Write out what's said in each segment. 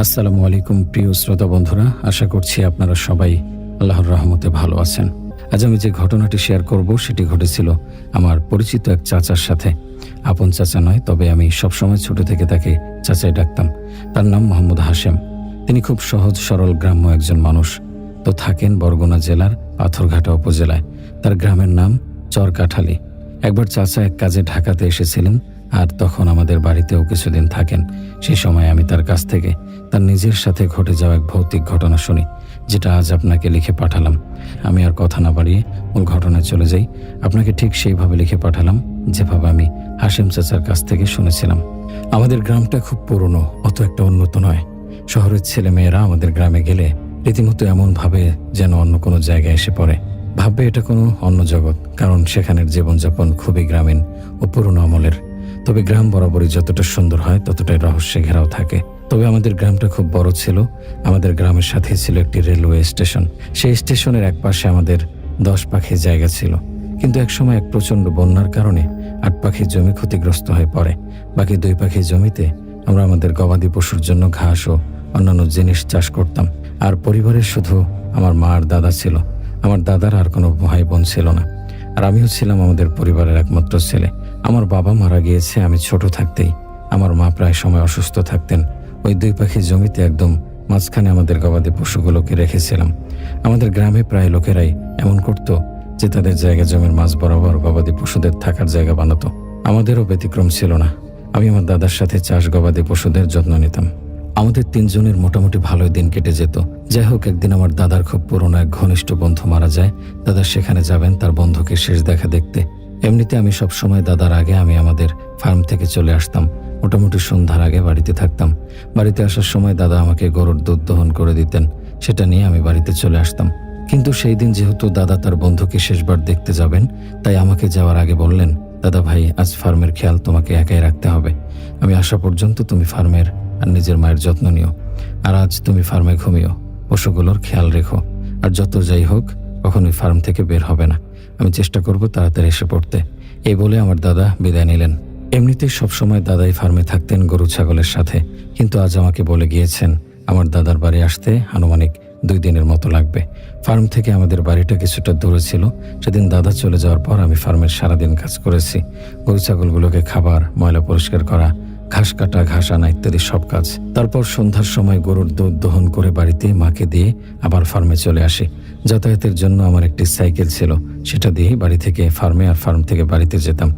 আসসালামু আলাইকুম, প্রিয় শ্রোতা বন্ধুরা। আশা করছি আপনারা সবাই আল্লাহর রহমতে ভালো আছেন। আজ আমি যে ঘটনাটি শেয়ার করব, সেটি ঘটেছিল আমার পরিচিত এক চাচার সাথে। আপন চাচা নয়, তবে আমি সবসময় ছোট থেকে তাকে চাচাই ডাকতাম। তার নাম মোহাম্মদ হাশেম। তিনি খুব সহজ, সরল, গ্রাম্য একজন মানুষ। তো থাকেন বরগুনা জেলার পাথরঘাটা উপজেলায়। তার গ্রামের নাম চরকাঠালি। একবার চাচা এক কাজে ঢাকাতে এসেছিলেন। আর তখন আমাদের বাড়িতেও কিছুদিন থাকেন। সেই সময় আমি তার কাছ থেকে তার নিজের সাথে ঘটে যাওয়া এক ভৌতিক ঘটনা শুনি, যেটা আজ আপনাকে লিখে পাঠালাম। আমি আর কথা না বাড়িয়ে মূল ঘটনায় চলে যাই। আপনাকে ঠিক সেইভাবে লিখে পাঠালাম, যেভাবে আমি হাসিম চাচার কাছ থেকে শুনেছিলাম। আমাদের গ্রামটা খুব পুরনো, অত একটা উন্নত নয়। শহরের ছেলে মেয়েরা আমাদের গ্রামে গেলে রীতিমতো এমন ভাবে যেন অন্য কোনো জায়গায় এসে পড়ে। ভাববে এটা কোনো অন্য জগৎ, কারণ সেখানের জীবনযাপন খুবই গ্রামীণ ও পুরনো আমলের। তবে গ্রাম বরাবরই যতটা সুন্দর হয়, ততটাই রহস্যে ঘেরাও থাকে। তবে আমাদের গ্রামটা খুব বড় ছিল। আমাদের গ্রামের সাথে ছিল একটি রেলওয়ে স্টেশন। সেই স্টেশনের এক পাশে আমাদের দশ পাখির জায়গা ছিল। কিন্তু একসময় এক প্রচণ্ড বন্যার কারণে আট পাখির জমি ক্ষতিগ্রস্ত হয়ে পড়ে। বাকি দুই পাখির জমিতে আমরা আমাদের গবাদি পশুর জন্য ঘাস ও অন্যান্য জিনিস চাষ করতাম। আর পরিবারের শুধু আমার মা আর দাদা ছিল। আমার দাদার আর কোনো ভাই বোন ছিল না। আর আমিও ছিলাম আমাদের পরিবারের একমাত্র ছেলে। আমার বাবা মারা গিয়েছে, আমি ছোট থাকতেই। আমার মা প্রায় সময় অসুস্থ থাকতেন। ওই দুই পাখি জমিতে একদম মাঝখানে আমাদের গবাদি পশুগুলোকে রেখেছিলাম। আমাদের গ্রামে প্রায় লোকেরাই এমন করত যে তাদের জায়গা জমির মাঝ বরাবর গবাদি পশুদের থাকার জায়গা বানাতো। আমাদেরও ব্যতিক্রম ছিল না। আমি আমার দাদার সাথে চাষ গবাদি পশুদের যত্ন নিতাম। আমাদের তিনজনের মোটামুটি ভালোই দিন কেটে যেত। যাই হোক, একদিন আমার দাদার খুব পুরনো এক ঘনিষ্ঠ বন্ধু মারা যায়। দাদা সেখানে যাবেন, তার বন্ধুকে শেষ দেখা দেখতে। এমনিতে আমি সব সময় দাদার আগে আমি আমাদের ফার্ম থেকে চলে আসতাম। মোটামুটি সন্ধ্যার আগে বাড়িতে থাকতাম। বাড়িতে আসার সময় দাদা আমাকে গরুর দুধ দহন করে দিতেন। সেটা নিয়ে আমি বাড়িতে চলে আসতাম। কিন্তু সেই দিন যেহেতু দাদা তার বন্ধুকে শেষবার দেখতে যাবেন, তাই আমাকে যাওয়ার আগে বললেন, দাদা ভাই, আজ ফার্মের খেয়াল তোমাকে একাই রাখতে হবে। আমি আসা পর্যন্ত তুমি ফার্মের আর নিজের মায়ের যত্ন নিও। আর আজ তুমি ফার্মে ঘুমিও। পশুগুলোর খেয়াল রেখো। আর যত যাই হোক, কখনোই ফার্ম থেকে বের হবে না। আমি চেষ্টা করব তাড়াতাড়ি এসে পড়তে। এই বলে আমার দাদা বিদায় নিলেন। এমনিতেই সবসময় দাদাই ফার্মে থাকতেন গরু ছাগলের সাথে। কিন্তু আজ আমাকে বলে গিয়েছেন, আমার দাদার বাড়ি আসতে আনুমানিক দুই দিনের মতো লাগবে। ফার্ম থেকে আমাদের বাড়িটা কিছুটা দূরে ছিল। সেদিন দাদা চলে যাওয়ার পর আমি ফার্মের সারাদিন কাজ করেছি। গরু ছাগলগুলোকে খাবার, ময়লা পরিষ্কার করা ঘাস কাটা, ঘাস আনা ইত্যাদি সব কাজ। তারপর সন্ধ্যার সময় গরুর দুধ দহন করে বাড়িতে মাকে দিয়ে আবার ফার্মে চলে আসি। যাতায়াতের জন্য আমার একটি সাইকেল ছিল, সেটা দিয়েই বাড়ি থেকে ফার্মে আর ফার্ম থেকে বাড়িতে যেতাম।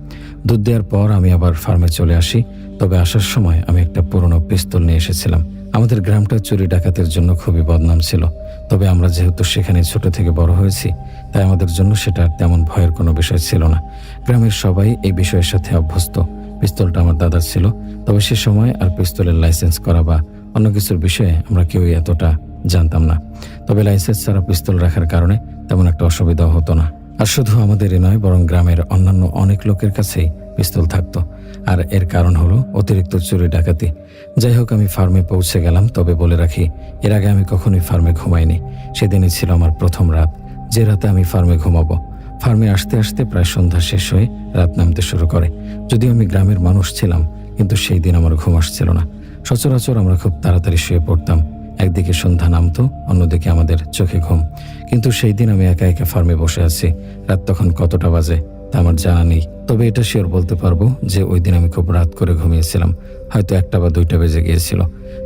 দুধ দেওয়ার পর আমি আবার ফার্মে চলে আসি, তবে আসার সময় আমি একটা পুরনো পিস্তল নিয়ে এসেছিলাম। আমাদের গ্রামটা চুরি ডাকাতের জন্য খুবই বদনাম ছিল, তবে আমরা যেহেতু সেখানে ছোট থেকে বড় হয়েছি, তাই আমাদের জন্য সেটা তেমন ভয়ের কোনো বিষয় ছিল না। গ্রামের সবাই এই বিষয়ের সাথে অভ্যস্ত। পিস্তলটা আমার দাদার ছিল তবে সে সময় আর পিস্তলের লাইসেন্স করা বা অন্য কিছুর বিষয়ে আমরা কেউই এতটা জানতাম না। তবে লাইসেন্স ছাড়া পিস্তল রাখার কারণে তেমন একটা অসুবিধাও হতো না। আর শুধু আমাদেরই নয়, বরং গ্রামের অন্যান্য অনেক লোকের কাছেই পিস্তল থাকতো। আর এর কারণ হলো অতিরিক্ত চুরি ডাকাতি। যাই হোক, আমি ফার্মে পৌঁছে গেলাম, তবে বলে রাখি, এর আগে আমি কখনোই ফার্মে ঘুমাইনি। সেদিনই ছিল আমার প্রথম রাত। যে রাতে আমি ফার্মে ঘুমাবো। ফার্মে আসতে আসতে প্রায় সন্ধ্যা শেষ হয়ে রাত নামতে শুরু করে। যদিও আমি গ্রামের মানুষ ছিলাম কিন্তু সেই দিন আমার ঘুম আসছিল না। সচরাচর আমরা খুব তাড়াতাড়ি শুয়ে পড়তাম। একদিকে সন্ধ্যা নামতো, অন্যদিকে আমাদের চোখে ঘুম। কিন্তু সেই দিন আমি একা একা ফার্মে বসে আছি। রাত তখন কতটা বাজে, তা আমার জানা নেই। তবে এটা শিওর বলতে পারব যে ওই দিন আমি খুব রাত করে ঘুমিয়েছিলাম। হয়তো একটা বা দুইটা বেজে গিয়েছিল।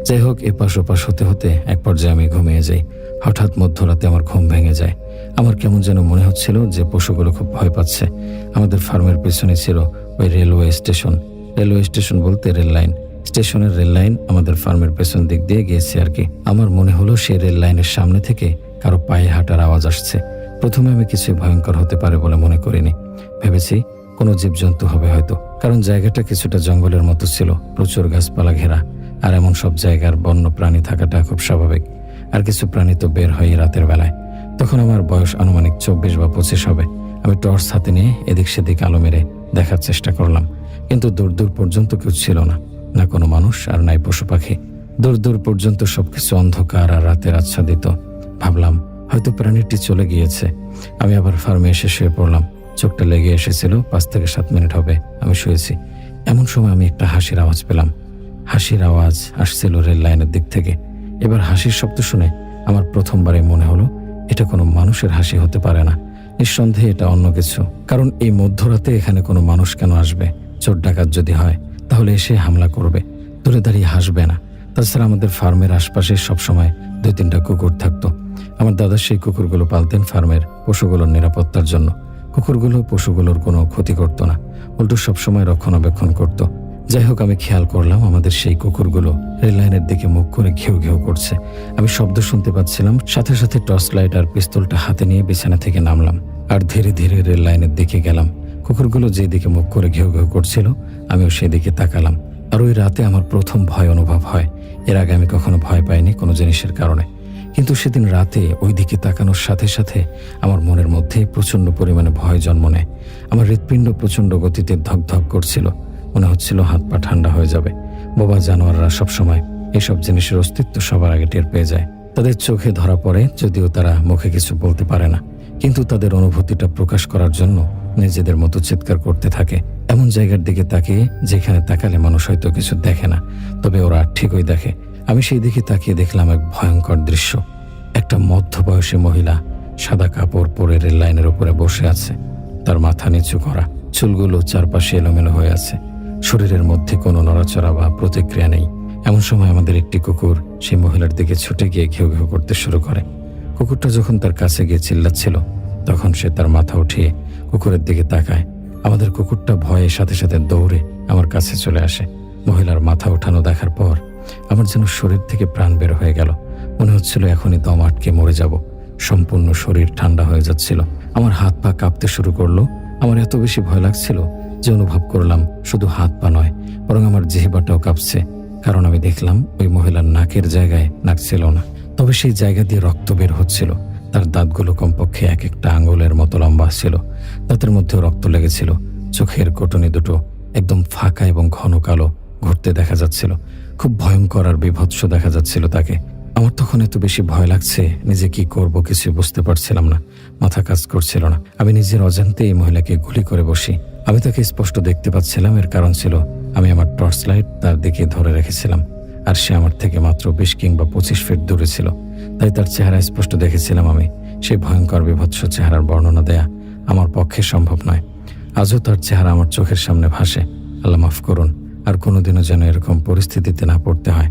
যাই হোক, এপাশ ওপাশ হতে হতে এক পর্যায়ে আমি ঘুমিয়ে যাই। হঠাৎ মধ্যরাতে আমার ঘুম ভেঙে যায়। আমার কেমন যেন মনে হচ্ছিল যে পশুগুলো খুব ভয় পাচ্ছে। আমাদের ফার্মের পেছনে ছিল ওই রেলওয়ে স্টেশন রেলওয়ে স্টেশন বলতে রেল লাইন। স্টেশনের রেল লাইন আমাদের ফার্মের পেছন দিক দিয়ে গিয়েছে আর কি। আমার মনে হলো সেই রেল লাইনের সামনে থেকে কারও পায়ে হাঁটার আওয়াজ আসছে। প্রথমে আমি কিছু ভয়ঙ্কর হতে পারে বলে মনে করিনি। ভেবেছি কোনো জীবজন্তু হবে হয়তো, কারণ জায়গাটা কিছুটা জঙ্গলের মতো ছিল, প্রচুর গাছপালা ঘেরা, আর এমন সব জায়গার বন্য প্রাণী থাকাটা খুব স্বাভাবিক। আর কিছু প্রাণী তো বের হয় রাতের বেলায়। তখন আমার বয়স আনুমানিক চব্বিশ বা পঁচিশ হবে। আমি টর্চ হাতে নিয়ে এদিক সেদিক আলো মেরে দেখার চেষ্টা করলাম। কিন্তু দূর দূর পর্যন্ত কেউ ছিল না না কোনো মানুষ আর নাই পশু পাখি। দূর দূর পর্যন্ত সবকিছু অন্ধকার আর রাতের আচ্ছাদিত। ভাবলাম, হয়তো প্রাণীটি চলে গিয়েছে। আমি আবার ফার্মে এসে শুয়ে পড়লাম। চোখটা লেগে এসেছিল, পাঁচ থেকে সাত মিনিট হবে, আমি শুয়েছি। এমন সময় আমি একটা হাসির আওয়াজ পেলাম। হাসির আওয়াজ আসছিল রেল লাইনের দিক থেকে। এবার হাসির শব্দ শুনে আমার প্রথমবারে মনে হলো, এটা কোনো মানুষের হাসি হতে পারে না। নিঃসন্দেহে এটা অন্য কিছু, কারণ এই মধ্যরাতে এখানে কোনো মানুষ কেন আসবে? চোর ডাকাত যদি হয়, তাহলে এসে হামলা করবে। দূরে দাঁড়িয়ে হাসবে না। তাছাড়া আমাদের ফার্মের আশপাশে সবসময় দুই তিনটা কুকুর থাকতো। আমার দাদা সেই কুকুরগুলো পালতেন ফার্মের পশুগুলোর নিরাপত্তার জন্য। কুকুরগুলো পশুগুলোর কোনো ক্ষতি করতো না। উল্টো সবসময় রক্ষণাবেক্ষণ করত। যাই হোক, আমি খেয়াল করলাম আমাদের সেই কুকুরগুলো রেল লাইনের দিকে মুখ করে ঘেউ ঘেউ করছে। আমি শব্দ শুনতে পাচ্ছিলাম, সাথে সাথে টর্চ লাইট আর পিস্তলটা হাতে নিয়ে বিছানা থেকে নামলাম। আর ধীরে ধীরে রেল লাইনের দিকে গেলাম। কুকুরগুলো যেদিকে মুখ করে ঘেউ ঘেউ করছিল, আমিও সেদিকে তাকালাম। আর ওই রাতে আমার প্রথম ভয় অনুভব হয়। এর আগে আমি কখনো ভয় পাইনি কোনো জিনিসের কারণে। কিন্তু সেদিন রাতে ওই দিকে তাকানোর সাথে সাথে আমার মনের মধ্যে প্রচণ্ড পরিমাণে ভয় জন্ম নেয়। আমার হৃৎপিণ্ড প্রচণ্ড গতিতে ধক ধক করছিল। মনে হচ্ছিল হাত পা ঠান্ডা হয়ে যাবে। বোবা জানোয়াররা সবসময় এসব জিনিসের অস্তিত্ব সবার আগে টের পেয়ে যায়। তাদের চোখে ধরা পড়ে যদিও তারা মুখে কিছু বলতে পারে না। কিন্তু তাদের অনুভূতিটা প্রকাশ করার জন্য নিজেদের মতো চিৎকার করতে থাকে। এমন জায়গার দিকে তাকিয়ে যেখানে তাকালে মানুষ হয়তো কিছু দেখে না, তবে ওরা ঠিকই দেখে। আমি সেই দিকে তাকিয়ে দেখলাম এক ভয়ঙ্কর দৃশ্য। একটা মধ্যবয়সী মহিলা সাদা কাপড় পরে রেল লাইনের উপরে বসে আছে। তার মাথা নিচু করা, চুলগুলো চারপাশে এলোমেলো হয়ে আছে। শরীরের মধ্যে কোনো নড়াচড়া বা প্রতিক্রিয়া নেই। এমন সময় আমাদের একটি কুকুর সেই মহিলার দিকে ছুটে গিয়ে ঘেউ ঘেউ করতে শুরু করে। কুকুরটা যখন তার কাছে গিয়ে চিল্লাচ্ছিল, তখন সে তার মাথা উঠিয়ে কুকুরের দিকে তাকায়। আমাদের কুকুরটা ভয়ে সাথে সাথে দৌড়ে আমার কাছে চলে আসে। মহিলার মাথা ওঠানো দেখার পর আমার যেন শরীর থেকে প্রাণ বের হয়ে গেল। মনে হচ্ছিল এখনই দম আটকে মরে যাব। সম্পূর্ণ শরীর ঠান্ডা হয়ে যাচ্ছিল। আমার হাত পা কাঁপতে শুরু করল। আমার এত বেশি ভয় লাগছিল যে অনুভব করলাম শুধু হাত পা নয়, বরং আমার জিহিবাটাও কাঁপছে। কারণ আমি দেখলাম ওই মহিলার নাকের জায়গায় নাক ছিল না। তবে সেই জায়গা দিয়ে রক্ত বের হচ্ছিল। তার দাঁতগুলো কমপক্ষে এক একটা আঙুলের মতো লম্বা ছিল। দাঁতের মধ্যেও রক্ত লেগেছিল। চোখের কোটনি দুটো একদম ফাঁকা এবং ঘন কালো ঘুরতে দেখা যাচ্ছিল। খুব ভয়ঙ্কর আর বিভৎস দেখা যাচ্ছিল তাকে। আমার তখন এত বেশি ভয় লাগছে, নিজে কি করব কিছু বুঝতে পারছিলাম না। মাথা কাজ করছিল না। আমি নিজের অজান্তে এই মহিলাকে গুলি করে বসি। আমি তাকে স্পষ্ট দেখতে পাচ্ছিলাম, এর কারণ ছিল আমি আমার টর্চ লাইট তার দিকে ধরে রেখেছিলাম। আর সে আমার থেকে মাত্র বিশ কিংবা পঁচিশ ফিট দূরে ছিল। তাই তার চেহারা স্পষ্ট দেখেছিলাম আমি। সেই ভয়ঙ্কর বিভৎস চেহারার বর্ণনা দেয়া আমার পক্ষে সম্ভব নয়। আজও তার চেহারা আমার চোখের সামনে ভাসে। আল্লাহ মাফ করুন, আর কোনোদিনও যেন এরকম পরিস্থিতিতে না পড়তে হয়।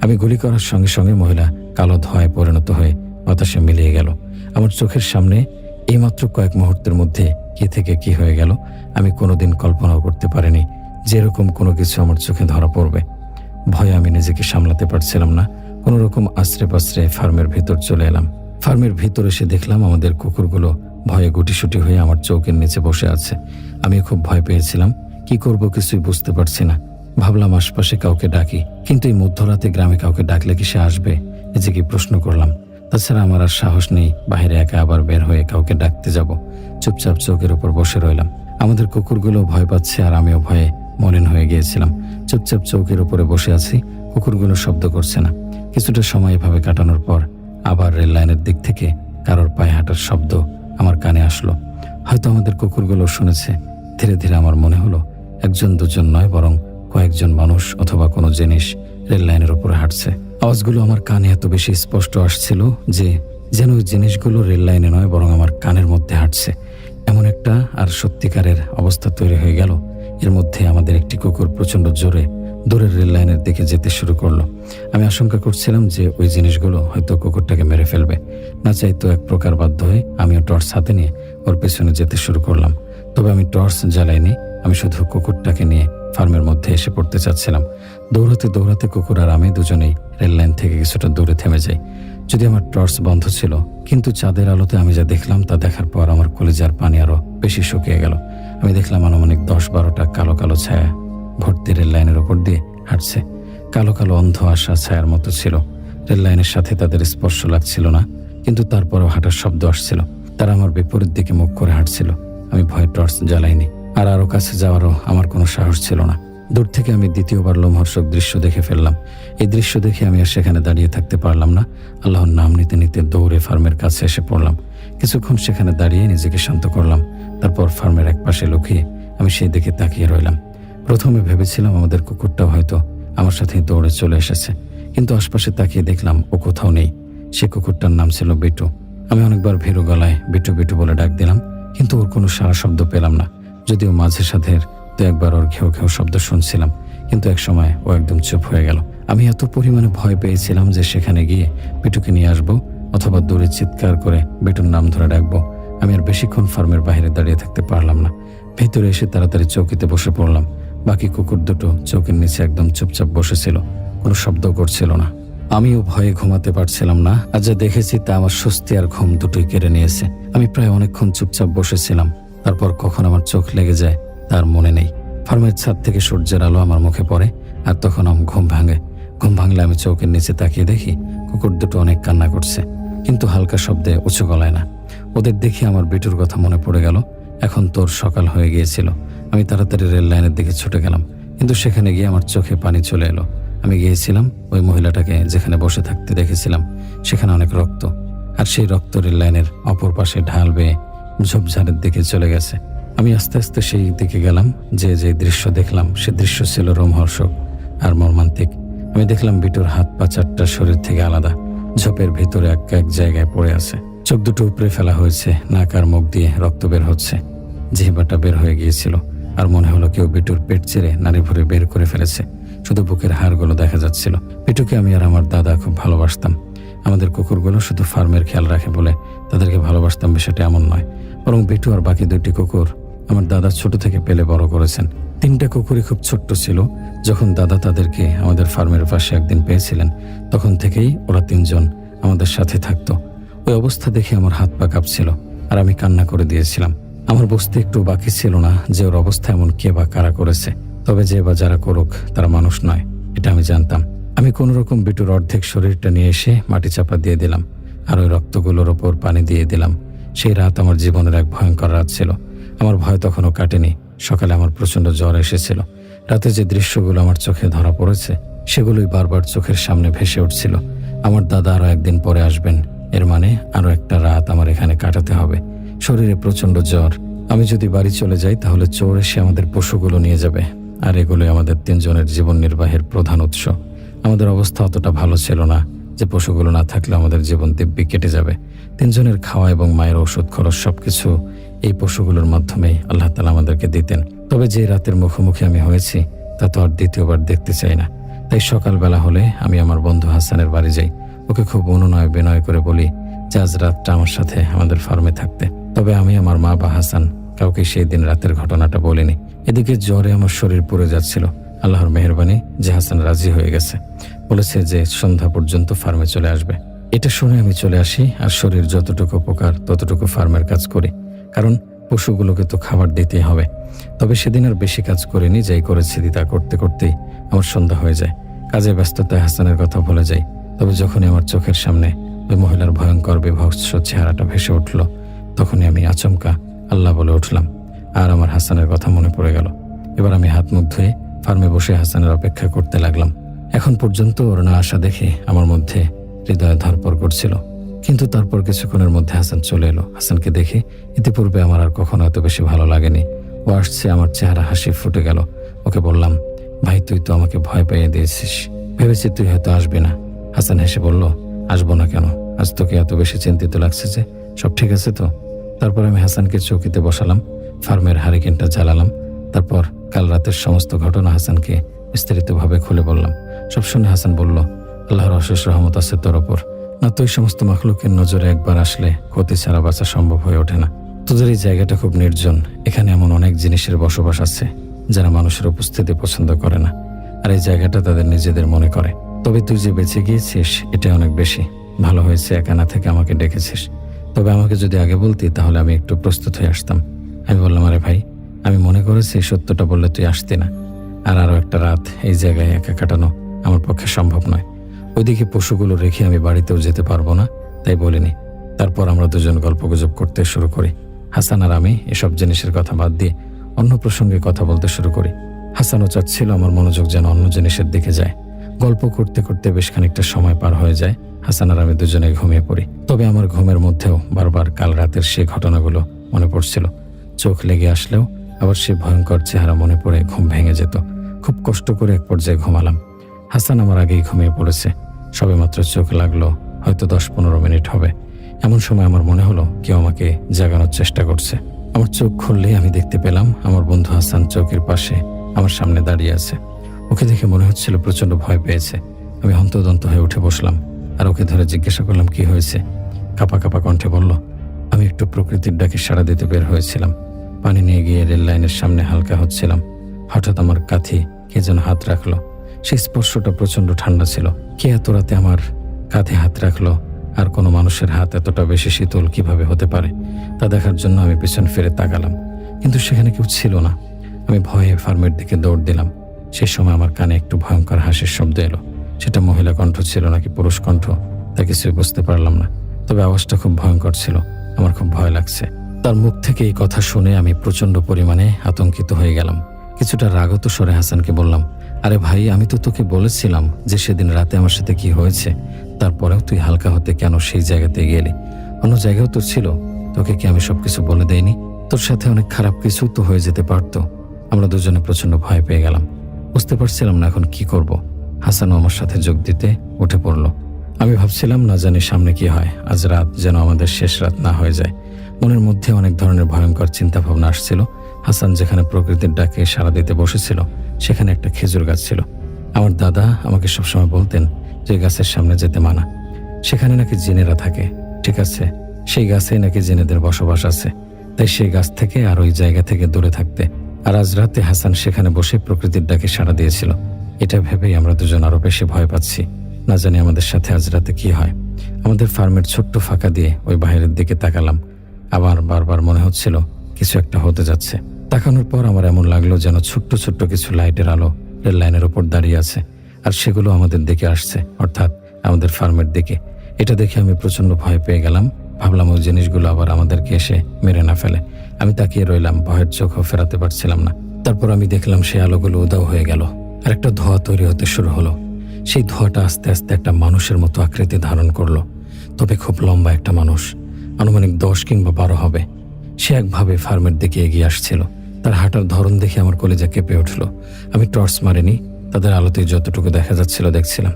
আমি গুলি করার সঙ্গে সঙ্গে মহিলা কালো ধোঁয়ায় পরিণত হয়ে বাতাসে মিলিয়ে গেল। আমার চোখের সামনে এইমাত্র কয়েক মুহূর্তের মধ্যে কি থেকে কি হয়ে গেল, আমি কোনোদিন কল্পনাও করতে পারিনি। যেরকম কোনো কিছু আমার চোখে ধরা পড়বে। ভয়ে আমি নিজেকে সামলাতে পারছিলাম না। কোনো রকম আশ্রে পাশ্রে ফার্মের ভেতর চলে এলাম। ফার্মের ভিতর এসে দেখলাম আমাদের কুকুরগুলো ভয়ে গুটিসুটি হয়ে আমার চৌকের নিচে বসে আছে। আমি খুব ভয় পেয়েছিলাম। কি করব কিছুই বুঝতে পারছি না। ভাবলাম আশপাশে কাউকে ডাকি, কিন্তু এই মধ্যরাতে গ্রামে কাউকে ডাকলে কি সে আসবে? নিজেকে প্রশ্ন করলাম। তাছাড়া আমার আর সাহস নেই, বাইরে একা আবার বের হয়ে কাউকে ডাকতে যাব। চুপচাপ চৌকের উপর বসে রইলাম। আমাদের কুকুরগুলো ভয় পাচ্ছে আর আমিও ভয়ে মলিন হয়ে গিয়েছিলাম। চুপচাপ চৌকের উপরে বসে আছি। কুকুরগুলো শব্দ করছে না। কিছুটা সময় এভাবে কাটানোর পর আবার রেল লাইনের দিক থেকে কারোর পায়ে হাঁটার শব্দ আমার কানে আসলো। হয়তো আমাদের কুকুরগুলো শুনেছে। ধীরে ধীরে আমার মনে হলো, একজন দুজন নয় বরং কয়েকজন মানুষ অথবা কোনো জিনিস রেল লাইনের উপরে হাঁটছে। আওয়াজগুলো আমার কানে এত বেশি স্পষ্ট আসছিল যে যেন ওই জিনিসগুলো রেল লাইনে নয় বরং আমার কানের মধ্যে হাঁটছে। এমন একটা আর সত্যিকারের অবস্থা তৈরি হয়ে গেল। এর মধ্যে আমাদের একটি কুকুর প্রচণ্ড জোরে দূরের রেল লাইনের দিকে যেতে শুরু করল। আমি আশঙ্কা করছিলাম যে ওই জিনিসগুলো হয়তো কুকুরটাকে মেরে ফেলবে। না চাইতো এক প্রকার বাধ্য হয়ে আমিও টর্চ হাতে নিয়ে ওর পেছনে যেতে শুরু করলাম। তবে আমি টর্চ জ্বালাইনি, আমি শুধু কুকুরটাকে নিয়ে ফার্মের মধ্যে এসে পড়তে চাচ্ছিলাম। দৌড়াতে দৌড়াতে কুকুর আর আমি দুজনেই রেল লাইন থেকে কিছুটা দূরে থেমে যাই। যদি আমার টর্চ বন্ধ ছিল, কিন্তু চাঁদের আলোতে আমি যা দেখলাম তা দেখার পর আমার কলেজার পানি আরও বেশি শুকিয়ে গেল। আমি দেখলাম আনুমানিক দশ বারোটা কালো কালো ছায়া ভর্তি রেল লাইনের ওপর দিয়ে হাঁটছে। কালো কালো অন্ধ আসা ছায়ার মতো ছিল। রেল লাইনের সাথে তাদের স্পর্শ লাগছিল না, কিন্তু তারপরও হাঁটার শব্দ আসছিল। তারা আমার বিপরীত দিকে মুখ করে হাঁটছিল। আমি ভয়ে টর্চ জ্বালাইনি। আর আরও কাছে যাওয়ারও আমার কোনো সাহস ছিল না। দূর থেকে আমি দ্বিতীয়বার লোমহর্ষক দৃশ্য দেখে ফেললাম। এই দৃশ্য দেখে আমি আর সেখানে দাঁড়িয়ে থাকতে পারলাম না। আল্লাহর নাম নিতে নিতে দৌড়ে ফার্মের কাছে এসে পড়লাম। কিছুক্ষণ সেখানে দাঁড়িয়ে নিজেকে শান্ত করলাম। তারপর ফার্মের এক পাশে লুকিয়ে আমি সেই দিকে তাকিয়ে রইলাম। প্রথমে ভেবেছিলাম আমাদের কুকুরটাও হয়তো আমার সাথে দৌড়ে চলে এসেছে, কিন্তু আশপাশে তাকিয়ে দেখলাম ও কোথাও নেই। সে কুকুরটার নাম ছিল বিটু। আমি অনেকবার ভীরু গলায় বিটু বিটু বলে ডাক দিলাম, কিন্তু ওর কোনো সারা শব্দ পেলাম না। যদিও মাঝে সাথে দু একবার ওর ঘেউ ঘেউ শব্দ শুনছিলাম, কিন্তু এক সময় ও একদম চুপ হয়ে গেল। আমি এত পরিমাণে ভয় পেয়েছিলাম যে সেখানে গিয়ে বিটুকে নিয়ে আসব অথবা দূরে চিৎকার করে বিটুর নাম ধরে ডাকবো। আমি আর বেশিক্ষণ ফার্মের বাইরে দাঁড়িয়ে থাকতে পারলাম না। ভেতরে এসে তাড়াতাড়ি চৌকিতে বসে পড়লাম। বাকি কুকুর দুটো চৌকির নিচে একদম চুপচাপ বসেছিল। কোনো শব্দ করছিল না। আমিও ভয়ে ঘুমাতে পারছিলাম না। আর যা দেখেছি তা আমার স্বস্তি আর ঘুম দুটোই কেড়ে নিয়েছে। আমি প্রায় অনেকক্ষণ চুপচাপ বসেছিলাম। তারপর কখন আমার চোখ লেগে যায় তার মনে নেই। ফার্মের ছাদ থেকে সূর্যের আলো আমার মুখে পড়ে, আর তখন আমার ঘুম ভাঙে। ঘুম ভাঙলে আমি চৌকের নিচে তাকিয়ে দেখি কুকুর দুটো অনেক কান্না করছে। কিন্তু হালকা শব্দে উঁচু গলায় না। ওদের দেখে আমার বিটুর কথা মনে পড়ে গেল। এখন তোর সকাল হয়ে গিয়েছিল। আমি তাড়াতাড়ি রেল লাইনের দিকে ছুটে গেলাম। কিন্তু সেখানে গিয়ে আমার চোখে পানি চলে এলো। আমি গিয়েছিলাম ওই মহিলাটাকে যেখানে বসে থাকতে দেখেছিলাম। সেখানে অনেক রক্ত। আর সেই রক্ত রেল লাইনের অপর পাশে ঢাল বেয়ে ঝোপঝাড়ের দিকে চলে গেছে। আমি আস্তে আস্তে সেই দিকে গেলাম। যে যে দৃশ্য দেখলাম, সে দৃশ্য ছিল রোমহর্ষক আর মর্মান্তিক। আমি দেখলাম বিটুর হাত পা চারটা শরীর থেকে আলাদা। ঝোপের ভিতরে এক এক জায়গায় পড়ে আছে। চোখ দুটো উপরে ফেলা হয়েছে, নাক আর মুখ দিয়ে রক্ত বের হচ্ছে। জিহ্বাটা বের হয়ে গিয়েছিল আর মনে হলো কেউ বিটুর পেট চেড়ে নারী ভরে বের করে ফেলেছে। শুধু বুকের হাড়গুলো দেখা যাচ্ছিল। বিটুকে আমি আর আমার দাদা খুব ভালোবাসতাম। আমাদের কুকুরগুলো শুধু ফার্মের খেয়াল রাখে বলে তাদেরকে ভালোবাসতাম বিষয়টা এমন নয়। বরং বিটু আর বাকি দুটি কুকুর আমার দাদা ছোট থেকে পেলে বড় করেছেন। তিনটা কুকুরই খুব ছোট্ট ছিল। যখন দাদা তাদেরকে আমাদের ফার্মের পাশে একদিন পেয়েছিলেন, তখন থেকেই ওরা তিনজন আমাদের সাথে থাকতো। ওই অবস্থা দেখে আমার হাত পা কাঁপছিল আর আমি কান্না করে দিয়েছিলাম। আমার বুঝতে একটু বাকি ছিল না যে ওর অবস্থা এমন কে বা কারা করেছে, তবে যে বা যারা করুক তারা মানুষ নয়, এটা আমি জানতাম। আমি কোনো রকম বিটুর অর্ধেক শরীরটা নিয়ে এসে মাটি চাপা দিয়ে দিলাম আর ওই রক্তগুলোর ওপর পানি দিয়ে দিলাম। সেই রাত আমার জীবনের এক ভয়ঙ্কর রাত ছিল। আমার ভয় তখনও কাটেনি, সকালে আমার প্রচণ্ড জ্বর এসেছিল। রাতে যে দৃশ্যগুলো আমার চোখে ধরা পড়েছে, সেগুলোই বারবার চোখের সামনে ভেসে উঠছিল। আমার দাদা আরও একদিন পরে আসবেন এর মানে আরও একটা রাত আমার এখানে কাটাতে হবে। শরীরে প্রচণ্ড জ্বর। আমি যদি বাড়ি চলে যাই, তাহলে চোর এসে আমাদের পশুগুলো নিয়ে যাবে। আর এগুলো আমাদের তিনজনের জীবন নির্বাহের প্রধান উৎস। আমাদের অবস্থা অতটা ভালো ছিল না যে পশুগুলো না থাকলে আমাদের জীবন দিব্যি কেটে যাবে। তিনজনের খাওয়া এবং মায়ের ওষুধ খরচ সব কিছু এই পশুগুলোর মাধ্যমেই আল্লাহ তালা আমাদেরকে দিতেন। তবে যে রাতের মুখোমুখি আমি হয়েছি, তা তো আর দ্বিতীয়বার দেখতে চাই না। তাই সকালবেলা হলে আমি আমার বন্ধু হাসানের বাড়ি যাই। ওকে খুব অনুনয় বিনয় করে বলি যে আজ রাতটা আমার সাথে আমাদের ফার্মে থাকতে। তবে আমি আমার মা বা হাসান কাউকে সেই দিন রাতের ঘটনাটা বলিনি। এদিকে জ্বরে আমার শরীর পুড়ে যাচ্ছিল। আল্লাহর মেহরবানি যে হাসান রাজি হয়ে গেছে। বলেছে যে সন্ধ্যা পর্যন্ত ফার্মে চলে আসবে। এটা শুনে আমি চলে আসি আর শরীর যতটুকু উপকার ততটুকু ফার্মের কাজ করি। কারণ পশুগুলোকে তো খাবার দিতেই হবে। তবে সেদিন আর বেশি কাজ করিনি, যাই করেছি তা করতে করতেই আমার সন্ধ্যা হয়ে যায়। কাজে ব্যস্ততায় হাসানের কথা ভুলে যাই। তবে যখনই আমার চোখের সামনে ওই মহিলার ভয়ঙ্কর বিভৎস চেহারাটা ভেসে উঠল, তখনই আমি আচমকা আল্লাহ বলে উঠলাম, আর আমার হাসানের কথা মনে পড়ে গেল। এবার আমি হাত মুখ ধুয়ে ফার্মে বসে হাসানের অপেক্ষা করতে লাগলাম। এখন পর্যন্ত ওর না আসা দেখে আমার মধ্যে হৃদয়ে ধরপর করছিল। কিন্তু তারপর কিছুক্ষণের মধ্যে হাসান চলে এলো। হাসানকে দেখে ইতিপূর্বে আমার আর কখনো এত বেশি ভালো লাগেনি। ও আসছে, আমার চেহারা হাসি ফুটে গেল। ওকে বললাম, ভাই, তুই তো আমাকে ভয় পাইয়ে দিয়েছিস। ভেবেছি তুই হয়তো আসবি না। হাসান হেসে বলল, আসব না কেন? আজ তোকে এত বেশি চিন্তিত লাগছে যে সব ঠিক আছে তো? তারপর আমি হাসানকে চৌকিতে বসালাম, ফার্মের হারিকেনটা জ্বালালাম, তারপর কাল রাতের সমস্ত ঘটনা হাসানকে বিস্তারিতভাবে খুলে বললাম। সব শুনে হাসান বলল, আল্লাহর অশেষ রহমত আছে তোর ওপর। না তো এই সমস্ত মাখলুকের নজরে একবার আসলে ক্ষতি ছাড়া বাঁচা সম্ভব হয়ে ওঠে না। তোদের এই জায়গাটা খুব নির্জন। এখানে এমন অনেক জিনিসের বসবাস আছে যারা মানুষের উপস্থিতি পছন্দ করে না। আর এই জায়গাটা তাদের নিজেদের মনে করে। তবে তুই যে বেঁচে গিয়েছিস এটা অনেক বেশি। ভালো হয়েছে একা না থেকে আমাকে ডেকেছিস। তবে আমাকে যদি আগে বলতি, তাহলে আমি একটু প্রস্তুত হয়ে আসতাম। আমি বললাম, আরে ভাই, আমি মনে করেছি সত্যটা বললে তুই আসতি না। আর আরও একটা রাত এই জায়গায় একা কাটানো আমার পক্ষে সম্ভব নয়। ওইদিকে পশুগুলো রেখে আমি বাড়িতেও যেতে পারব না, তাই বলিনি। তারপর আমরা দুজন গল্পগুজব করতে শুরু করি। হাসান আর আমি এসব জিনিসের কথা বাদ দিয়ে অন্য প্রসঙ্গে কথা বলতে শুরু করি। হাসানও চাচ্ছিল আমার মনোযোগ যেন অন্য জিনিসের দিকে যায়। গল্প করতে করতে বেশ খানিকটা সময় পার হয়ে যায়। হাসান আর আমি দুজনে ঘুমিয়ে পড়ি। তবে আমার ঘুমের মধ্যেও বারবার কাল রাতের সেই ঘটনাগুলো মনে পড়ছিল। চোখ লেগে আসলেও আবার সে ভয়ঙ্কর চেহারা মনে পড়ে ঘুম ভেঙে যেত। খুব কষ্ট করে এক পর্যায়ে ঘুমালাম। হাসান আমার আগেই ঘুমিয়ে পড়েছে। সবে মাত্র চোখ লাগল, হয়তো দশ পনেরো মিনিট হবে। এমন সময় আমার মনে হলো কেউ আমাকে জাগানোর চেষ্টা করছে। আমার চোখ খুললেই আমি দেখতে পেলাম আমার বন্ধু হাসান চৌকের পাশে আমার সামনে দাঁড়িয়ে আছে। ওকে দেখে মনে হচ্ছিল প্রচণ্ড ভয় পেয়েছে। আমি হন্তদন্ত হয়ে উঠে বসলাম আর ওকে ধরে জিজ্ঞাসা করলাম, কি হয়েছে? কাপা কাপা কণ্ঠে বলল, আমি একটু প্রকৃতির ডাকে সাড়া দিতে বের হয়েছিলাম। পানি নিয়ে গিয়ে রেল লাইনের সামনে হালকা হচ্ছিলাম। হঠাৎ আমার কাঁথি কে যেন হাত রাখল। সেই স্পর্শটা প্রচণ্ড ঠান্ডা ছিল। কে এত রাতে আমার কাঁধে হাত রাখল? আর কোনো মানুষের হাত এতটা বেশি শীতল কীভাবে হতে পারে? তা দেখার জন্য আমি পেছন ফিরে তাকালাম। কিন্তু সেখানে কেউ ছিল না। আমি ভয়ে ফার্মের দিকে দৌড় দিলাম। সেই সময় আমার কানে একটু ভয়ঙ্কর হাসির শব্দ এলো। সেটা মহিলা কণ্ঠ ছিল নাকি পুরুষ কণ্ঠ? তা কিছুই বুঝতে পারলাম না। তবে আওয়াজটা খুব ভয়ঙ্কর ছিল। আমার খুব ভয় লাগছে। তার মুখ থেকে এই কথা শুনে আমি প্রচণ্ড পরিমাণে আতঙ্কিত হয়ে গেলাম। কিছুটা রাগত স্বরে হাসানকে বললাম, আরে ভাই, আমি তো তোকে বলেছিলাম যে সেদিন রাতে আমার সাথে কি হয়েছে। তারপরেও তুই হালকা হতে কেন সেই জায়গাতে গেলি? অন্য জায়গাও তো ছিল। তোকে কি আমি সবকিছু বলে দেইনি? তোর সাথে অনেক খারাপ কিছু তো হয়ে যেতে পারতো। আমরা দুজনে প্রচণ্ড ভয় পেয়ে গেলাম। বুঝতে পারছিলাম না এখন কি করব। হাসানও আমার সাথে যোগ দিতে উঠে পড়ল। আমি ভাবছিলাম না জানি সামনে কি হয়। আজ রাত যেন আমাদের শেষ রাত না হয়ে যায়। মনের মধ্যে অনেক ধরনের ভয়ঙ্কর চিন্তা ভাবনা আসছিল। হাসান যেখানে প্রকৃতির ডাকে সাড়া দিতে বসেছিল, সেখানে একটা খেজুর গাছ ছিল। আমার দাদা আমাকে সবসময় বলতেন যে গাছের সামনে যেতে মানা। সেখানে নাকি জিনেরা থাকে, ঠিক আছে। সেই গাছেই নাকি জিনেদের বসবাস আছে। তাই সেই গাছ থেকে আর ওই জায়গা থেকে দূরে থাকতে আর আজ রাতে হাসান সেখানে বসে প্রকৃতির ডাকে সাড়া দিয়েছিল। এটা ভেবেই আমরা দুজন আরও বেশি ভয় পাচ্ছি। না জানি আমাদের সাথে আজ রাতে কি হয়। আমাদের ফার্মের ছোট্ট ফাঁকা দিয়ে ওই বাইরের দিকে তাকালাম। আবার বারবার মনে হচ্ছিল কিছু একটা হতে যাচ্ছে। তাকানোর পর আমার এমন লাগল যেন ছোট্ট ছোট্ট কিছু লাইটের আলো রেল লাইনের ওপর দাঁড়িয়ে আছে। আর সেগুলো আমাদের দিকে আসছে, অর্থাৎ আমাদের ফার্মের দিকে। এটা দেখে আমি প্রচণ্ড ভয় পেয়ে গেলাম। ভাবলাম ওই জিনিসগুলো আবার আমাদেরকে এসে মেরে না ফেলে। আমি তাকিয়ে রইলাম, ভয়ের চোখও ফেরাতে পারছিলাম না। তারপর আমি দেখলাম সেই আলোগুলো উদাও হয়ে গেল আর একটা ধোঁয়া তৈরি হতে শুরু হলো। সেই ধোঁয়াটা আস্তে আস্তে একটা মানুষের মতো আকৃতি ধারণ করল, তবে খুব লম্বা একটা মানুষ, আনুমানিক দশ কিংবা বারো হবে। সে একভাবে ফার্মের দিকে এগিয়ে আসছিল। তার হাঁটার ধরন দেখে আমার কলেজা কেঁপে উঠল। আমি টর্চ মারিনি, তাদের আলোতে যতটুকু দেখা যাচ্ছিল দেখছিলাম।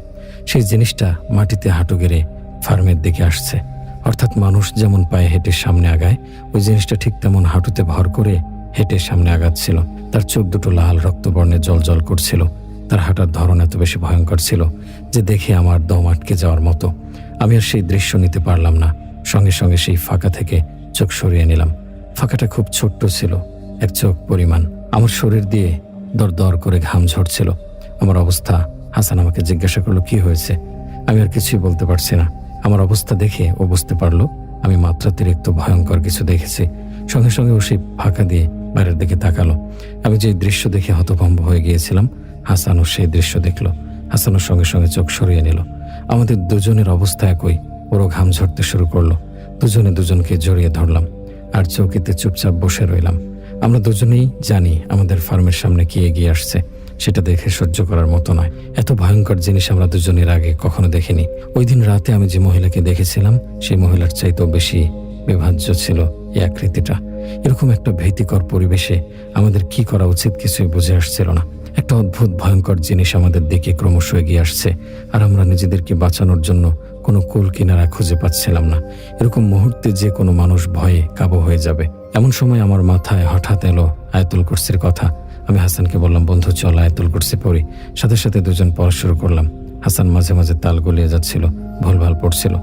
সেই জিনিসটা মাটিতে হাঁটু গেড়ে ফার্মের দিকে আসছে। অর্থাৎ মানুষ যেমন পায়ে হেঁটে সামনে আগায়, ওই জিনিসটা ঠিক তেমন হাঁটুতে ভর করে হেঁটে সামনে আগাচ্ছিল। তার চোখ দুটো লাল রক্তবর্ণে জল জল করছিল। তার হাঁটার ধরন এত বেশি ভয়ঙ্কর ছিল যে দেখে আমার দম আটকে যাওয়ার মতো। আমি আর সেই দৃশ্য নিতে পারলাম না। সঙ্গে সঙ্গে সেই ফাঁকা থেকে চোখ সরিয়ে নিলাম। ফাঁকাটা খুব ছোট্ট ছিল, এক চোখ পরিমাণ। আমার শরীর দিয়ে দর দর করে ঘাম ঝরছিল। আমার অবস্থা, হাসান আমাকে জিজ্ঞাসা করল, কি হয়েছে? আমি আর কিছুই বলতে পারছি না। আমার অবস্থা দেখে ও বুঝতে পারল, আমি মাত্রাতিরিক্ত ভয়ঙ্কর কিছু দেখেছি। সঙ্গে সঙ্গে ও সেই ফাঁকা দিয়ে বাইরের দিকে তাকালো। আমি যে দৃশ্য দেখে হতভম্ব হয়ে গিয়েছিলাম, হাসানও সেই দৃশ্য দেখল। হাসানও সঙ্গে সঙ্গে চোখ সরিয়ে নিল। আমাদের দুজনের অবস্থা একই। ওরও ঘাম ঝরতে শুরু করল। দুজনে দুজনকে জড়িয়ে ধরলাম আর চৌকিতে চুপচাপ বসে রইলাম। আমরা দুজনেই জানি আমাদের ফার্মের সামনে কি এগিয়ে আসছে। সেটা দেখে সহ্য করার মতো নয়। এত ভয়ঙ্কর জিনিস আমরা দুজনের আগে কখনো দেখিনি। ওই দিন রাতে আমি যে মহিলাকে দেখেছিলাম, সেই মহিলার চাইতেও বেশি বিভাজ্য ছিল এই আকৃতিটা। এরকম একটা ভীতিকর পরিবেশে আমাদের কি করা উচিত কিছুই বুঝে আসছিল না। একটা অদ্ভুত, ভয়ঙ্কর জিনিস আমাদের দিকে ক্রমশ এগিয়ে আসছে, আর আমরা নিজেদেরকে বাঁচানোর জন্য কোনো কুল কিনারা খুঁজে পাচ্ছিলাম না। এরকম মুহূর্তে যে কোনো মানুষ ভয়ে কাবু হয়ে যাবে। এমন সময় আমার মাথায় হঠাৎ এলো আয়তুল কুরসির কথা। আমি হাসানকে বললাম, বন্ধু, চল আয়তুল কুরসি পড়ি। সাথে সাথে দুজন পড়া শুরু করলাম। হাসান মাঝে মাঝে তাল গলিয়ে যাচ্ছিল ভুলভাল পড়ছিল।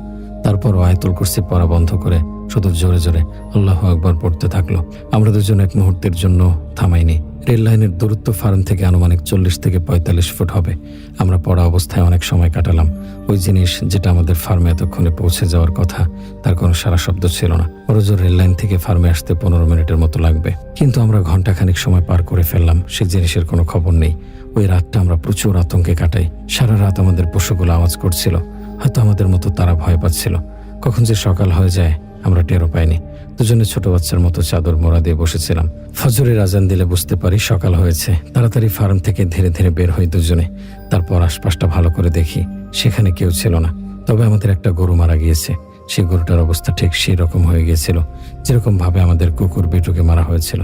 তারপর আয়তুল কুরসি পড়া বন্ধ করে শুধু জোরে জোরে আল্লাহ আকবর পড়তে থাকল। আমরা দুজন এক মুহূর্তের জন্য থামাইনি। রেল লাইনের দূরত্ব ফার্ম থেকে আনুমানিক চল্লিশ থেকে পঁয়তাল্লিশ ফুট হবে। আমরা পড়া অবস্থায় অনেক সময় কাটালাম। ওই জিনিস যেটা আমাদের ফার্মে এতক্ষণে পৌঁছে যাওয়ার কথা, তার কোনো সারা শব্দ ছিল না। বড়জোর রেল লাইন থেকে ফার্মে আসতে পনেরো মিনিটের মতো লাগবে। কিন্তু আমরা ঘন্টাখানিক সময় পার করে ফেললাম সেই জিনিসের কোনো খবর নেই। ওই রাতটা আমরা প্রচুর আতঙ্কে কাটাই। সারা রাত আমাদের পশুগুলো আওয়াজ করছিল। হয়তো আমাদের মতো তারা ভয় পাচ্ছিল। কখন যে সকাল হয়ে যায়, আমরা টেরও পাইনি। দুজনে ছোট বাচ্চার মতো চাদর মোড়া দিয়ে বসেছিলাম। ফজরের আজান দিলে বুঝতে পারি সকাল হয়েছে। তাড়াতাড়ি ফার্ম থেকে ধীরে ধীরে বের হই দুজনে। তারপর আশপাশটা ভালো করে দেখি, সেখানে কেউ ছিল না। তবে আমাদের একটা গরু মারা গিয়েছে। সেই গরুটার অবস্থা ঠিক সেই রকম হয়ে গিয়েছিল, যেরকম ভাবে আমাদের কুকুর বিটুকে মারা হয়েছিল।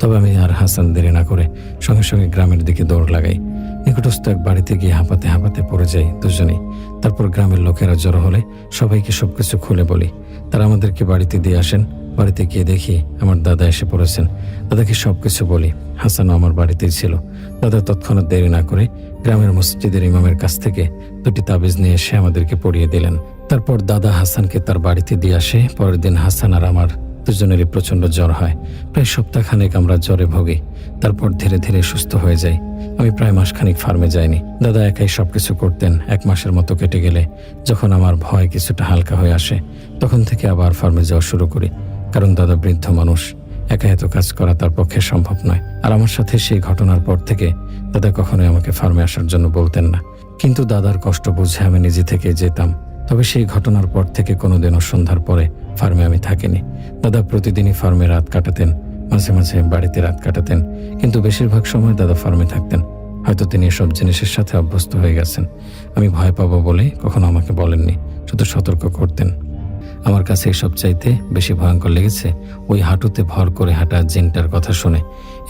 তবে আমি আর হাসান দেরি না করে সঙ্গে সঙ্গে গ্রামের দিকে দৌড় লাগাই। নিকটস্থ এক বাড়িতে গিয়ে হাঁপাতে হাঁপাতে পড়ে যাই দুজনেই। তারপর গ্রামের লোকেরা জড়ো হলে সবাইকে সবকিছু খুলে বলি। তারা আমাদেরকে বাড়িতে দিয়ে আসেন। বাড়িতে গিয়ে দেখি আমার দাদা এসে পড়েছেন। দাদাকে সবকিছু বলি। হাসানও আমার বাড়িতেই ছিল। দাদা তৎক্ষণাৎ দেরি না করে গ্রামের মসজিদের ইমামের কাছ থেকে দুটি তাবিজ নিয়ে এসে আমাদেরকে পড়িয়ে দিলেন। তারপর দাদা হাসানকে তার বাড়িতে দিয়ে আসে। পরের দিন হাসান আর আমার দুজনেরই প্রচণ্ড জ্বর হয়। প্রায় সপ্তাহখানেক আমরা জ্বরে ভোগি। তারপর ধীরে ধীরে সুস্থ হয়ে যাই। আমি প্রায় মাসখানিক ফার্মে যাইনি। দাদা একাই সবকিছু করতেন, এক মাসের মতো কেটে গেলে। যখন আমার ভয় কিছুটা হালকা হয়ে আসে, তখন থেকে আবার ফার্মে যাওয়া শুরু করি। কারণ দাদা বৃদ্ধ মানুষ। একা এত কাজ করা তার পক্ষে সম্ভব নয়। আর আমার সাথে সেই ঘটনার পর থেকে দাদা কখনোই আমাকে ফার্মে আসার জন্য বলতেন না। কিন্তু দাদার কষ্ট বুঝে আমি নিজে থেকে যেতাম। তবে সেই ঘটনার পর থেকে কোনোদিনও সন্ধ্যার পরে ফার্মে আমি থাকিনি। দাদা প্রতিদিনই ফার্মে রাত কাটাতেন, মাঝে মাঝে বাড়িতে রাত কাটাতেন, কিন্তু বেশিরভাগ সময় দাদা ফার্মে থাকতেন। হয়তো তিনি এসব জিনিসের সাথে অভ্যস্ত হয়ে গেছেন। আমি ভয় পাবো বলে কখনো আমাকে বলেননি, শুধু সতর্ক করতেন। আমার কাছে এসব চাইতে বেশি ভয়ঙ্কর লেগেছে ওই হাঁটুতে ভর করে হাঁটা জিনটার কথা শুনে।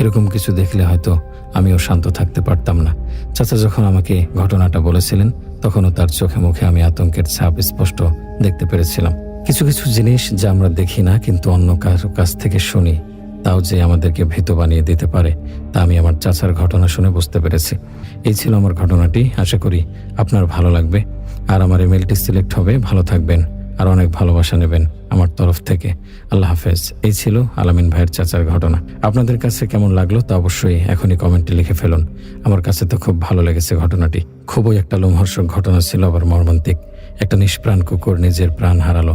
এরকম কিছু দেখলে হয়তো আমিও শান্ত থাকতে পারতাম না। চাচা যখন আমাকে ঘটনাটা বলেছিলেন তখনও তার চোখে মুখে আমি আতঙ্কের ছাপ স্পষ্ট দেখতে পেরেছিলাম। কিছু কিছু জিনিস যা আমরা দেখি না, কিন্তু অন্য কারও কাছ থেকে শুনি, তাও যে আমাদেরকে ভীত বানিয়ে দিতে পারে, তা আমি আমার চাচার ঘটনা শুনে বুঝতে পেরেছি। এই ছিল আমার ঘটনাটি। আশা করি আপনার ভালো লাগবে। আর আমার ইমেলটি সিলেক্ট হবে। ভালো থাকবেন। আর অনেক ভালোবাসা নেবেন আমার তরফ থেকে। আল্লাহ হাফেজ। এই ছিল আলামিন ভাইয়ের চাচার ঘটনা। আপনাদের কাছে কেমন লাগল তা অবশ্যই এখনই কমেন্টে লিখে ফেলুন। আমার কাছে তো খুব ভালো লেগেছে ঘটনাটি। খুবই একটা লোমহর্ষক ঘটনা ছিল আবার মর্মান্তিক। একটা নিষ্প্রাণ কুকুর নিজের প্রাণ হারালো।